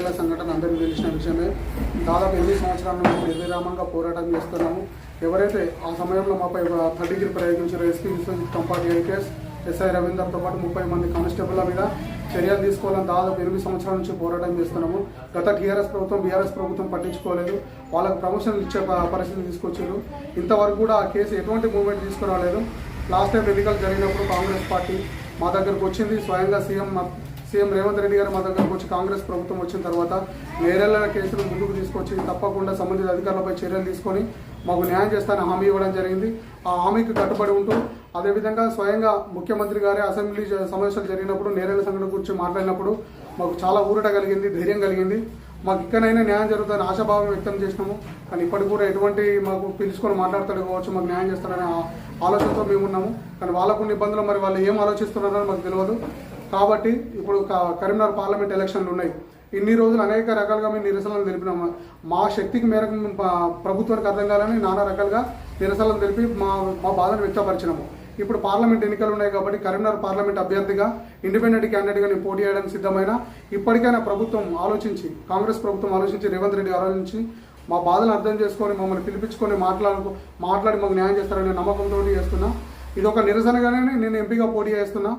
ఎన్నికల సంఘటన అందరికీ తెలిసిన విషయమే. దాదాపు ఎన్ని సంవత్సరాల నుంచి నిర్విరామంగా పోరాటం చేస్తున్నాము. ఎవరైతే ఆ సమయంలో మాపై తడిగిరి degree ప్రయోగించారో SP Vishwajit Kampati IPS SI రవీందర్తో పాటు ముప్పై మంది కానిస్టేబుల్ల మీద చర్యలు తీసుకోవాలని దాదాపు ఎనిమిది సంవత్సరాల నుంచి పోరాటం చేస్తున్నాము. గత టీఆర్ఎస్ ప్రభుత్వం బీఆర్ఎస్ ప్రభుత్వం పట్టించుకోలేదు. వాళ్ళకు ప్రమోషన్లు ఇచ్చే పరిస్థితి తీసుకొచ్చారు ఇంతవరకు కూడా ఆ కేసు ఎటువంటి మూవ్మెంట్ తీసుకురాలేదు. లాస్ట్ టైం ఎన్నికలు జరిగినప్పుడు కాంగ్రెస్ పార్టీ మా దగ్గరకు వచ్చింది. స్వయంగా సీఎం సీఎం రేవంత్ రెడ్డి గారు మా దగ్గరకు వచ్చి కాంగ్రెస్ ప్రభుత్వం వచ్చిన తర్వాత నేరెళ్ళ కేసులు ముందుకు తీసుకొచ్చి తప్పకుండా సంబంధిత అధికారులపై చర్యలు తీసుకొని మాకు న్యాయం చేస్తానని హామీ ఇవ్వడం జరిగింది. ఆ హామీకి కట్టుబడి ఉంటూ అదేవిధంగా స్వయంగా ముఖ్యమంత్రి గారే అసెంబ్లీ సమావేశాలు జరిగినప్పుడు నేరేళ్ళ సంఘటన గురించి మాట్లాడినప్పుడు మాకు చాలా ఊరట కలిగింది ధైర్యం కలిగింది. మాకు ఇక్కడైనా న్యాయం జరుగుతుందని ఆశాభావం వ్యక్తం చేసినాము. కానీ ఇప్పటికి కూడా ఎటువంటి మాకు పిలుచుకొని మాట్లాడతాడు కావచ్చు మాకు న్యాయం చేస్తారనే ఆలోచనతో మేము ఉన్నాము కానీ వాళ్ళకు ఇబ్బందులు మరి వాళ్ళు ఏం ఆలోచిస్తున్నారో మాకు తెలియదు. కాబట్టి ఇప్పుడు కరీంనగర్ పార్లమెంట్ ఎలక్షన్లు ఉన్నాయి. ఇన్ని రోజులు అనేక రకాలుగా మేము నిరసనలు తెలిపినాము మా శక్తికి మేరకు ప్రభుత్వానికి అర్థం కాలని నానా రకాలుగా నిరసనలు తెలిపి మా మా బాధను వ్యక్తపరిచినాము. ఇప్పుడు పార్లమెంట్ ఎన్నికలు ఉన్నాయి కాబట్టి కరీంనగర్ పార్లమెంట్ అభ్యర్థిగా ఇండిపెండెంట్ క్యాండిడేట్గా నేను పోటీ చేయడానికి సిద్ధమైన ఇప్పటికైనా ప్రభుత్వం ఆలోచించి కాంగ్రెస్ ప్రభుత్వం ఆలోచించి రేవంత్ రెడ్డి ఆలోచించి మా బాధను అర్థం చేసుకొని మమ్మల్ని పిలిపించుకొని మాట్లాడు మాట్లాడి మాకు న్యాయం చేస్తారనే నమ్మకంతో చేస్తున్నా. ఇది ఒక నిరసనగానే నేను ఎంపీగా పోటీ చేస్తున్నా.